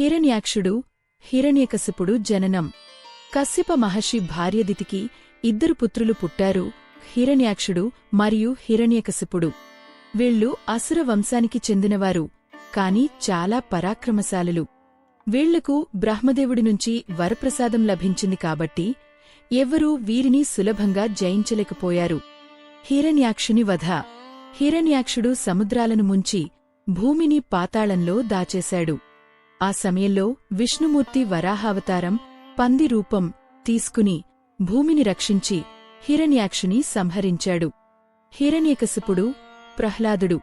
హిరణ్యాక్షుడు హిరణ్యకశిపుడు జననం. కశ్యప మహర్షి భార్యదితికి ఇద్దరు పుత్రులు పుట్టారు హిరణ్యాక్షుడు మరియు హిరణ్యకశిపుడు. వీళ్ళు అసుర వంశానికి చెందినవారు కాని చాలా పరాక్రమశాలులు. వీళ్ళకు బ్రహ్మదేవుడి నుంచి వరప్రసాదం లభించింది కాబట్టి ఎవ్వరూ వీరిని సులభంగా జయించలేకపోయారు. హిరణ్యాక్షుని వధ. హిరణ్యాక్షుడు సముద్రాలను ముంచి భూమిని పాతాళంలో దాచేశాడు. ఆ సమయంలో విష్ణుమూర్తి వరాహావతారం పంది రూపం తీసుకుని భూమిని రక్షించి హిరణ్యాక్షుని సంహరించాడు. హిరణ్యకశిపుడు ప్రహ్లాదుడు.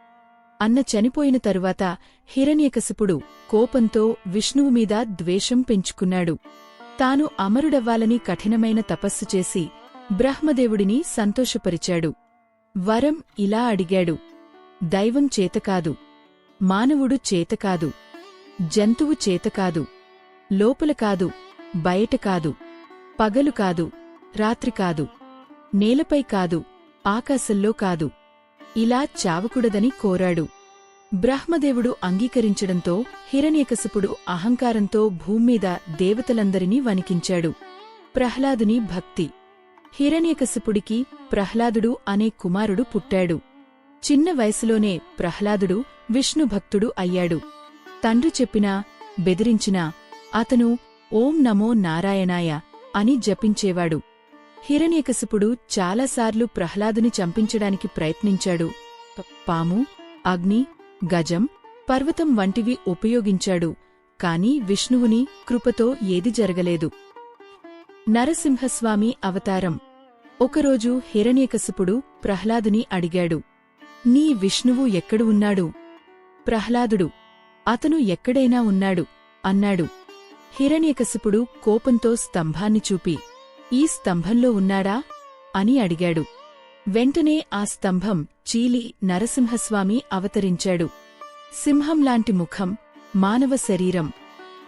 అన్న చనిపోయిన తరువాత హిరణ్యకశిపుడు కోపంతో విష్ణువు మీద ద్వేషం పెంచుకున్నాడు. తాను అమరుడవ్వాలని కఠినమైన తపస్సు చేసి బ్రహ్మదేవుడిని సంతోషపరిచాడు. వరం ఇలా అడిగాడు. దైవం చేతకాదు మానవుడు చేతకాదు జంతువు చేతకాదు లోపల కాదు బయట కాదు పగలు కాదు రాత్రి కాదు నేలపై కాదు ఆకాశంలో కాదు. ఇలా చావకూడదని కోరాడు. బ్రహ్మదేవుడు అంగీకరించడంతో హిరణ్యకశపుడు అహంకారంతో భూమ్మీద దేవతలందరినీ వణికించాడు. ప్రహ్లాదుని భక్తి. హిరణ్యకశపుడికి ప్రహ్లాదుడు అనే కుమారుడు పుట్టాడు. చిన్న వయసులోనే ప్రహ్లాదుడు విష్ణుభక్తుడు అయ్యాడు. తండ్రి చెప్పినా బెదిరించినా అతను ఓం నమో నారాయణాయ అని జపించేవాడు. హిరణ్యకశిపుడు చాలాసార్లు ప్రహ్లాదుని చంపించడానికి ప్రయత్నించాడు. పాము అగ్ని గజం పర్వతం వంటివి ఉపయోగించాడు కాని విష్ణువుని కృపతో ఏది జరగలేదు. నరసింహస్వామి అవతారం. ఒకరోజు హిరణ్యకశిపుడు ప్రహ్లాదుని అడిగాడు నీ విష్ణువు ఎక్కడు ఉన్నాడు? ప్రహ్లాదుడు అతను ఎక్కడైనా ఉన్నాడు అన్నాడు. హిరణ్యకశిపుడు కోపంతో స్తంభాన్ని చూపి ఈ స్తంభంలో ఉన్నాడా? అని అడిగాడు. వెంటనే ఆ స్తంభం చీలి నరసింహస్వామి అవతరించాడు. సింహంలాంటి ముఖం మానవ శరీరం.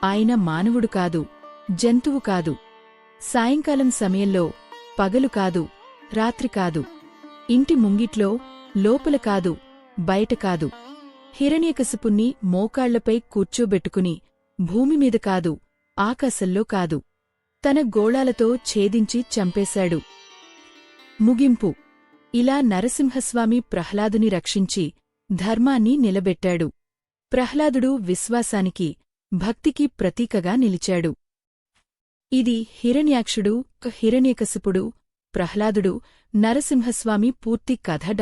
ఆయన మానవుడు కాదు జంతువు కాదు. సాయంకాలం సమయంలో పగలు కాదు రాత్రి కాదు. ఇంటి ముంగిట్లో లోపల కాదు బయట కాదు. హిరణ్యకశిపుణ్ణి మోకాళ్ళపై కూర్చోబెట్టుకుని భూమిమీద కాదు ఆకాశంలో కాదు. తన గోళాలతో ఛేదించి చంపేశాడు. ముగింపు. ఇలా నరసింహస్వామి ప్రహ్లాదుని రక్షించి ధర్మాన్ని నిలబెట్టాడు. ప్రహ్లాదుడు విశ్వాసానికి భక్తికి ప్రతీకగా నిలిచాడు. ఇది హిరణ్యాక్షుడు హిరణ్యకశిపుడు ప్రహ్లాదుడు నరసింహస్వామి పూర్తి కథ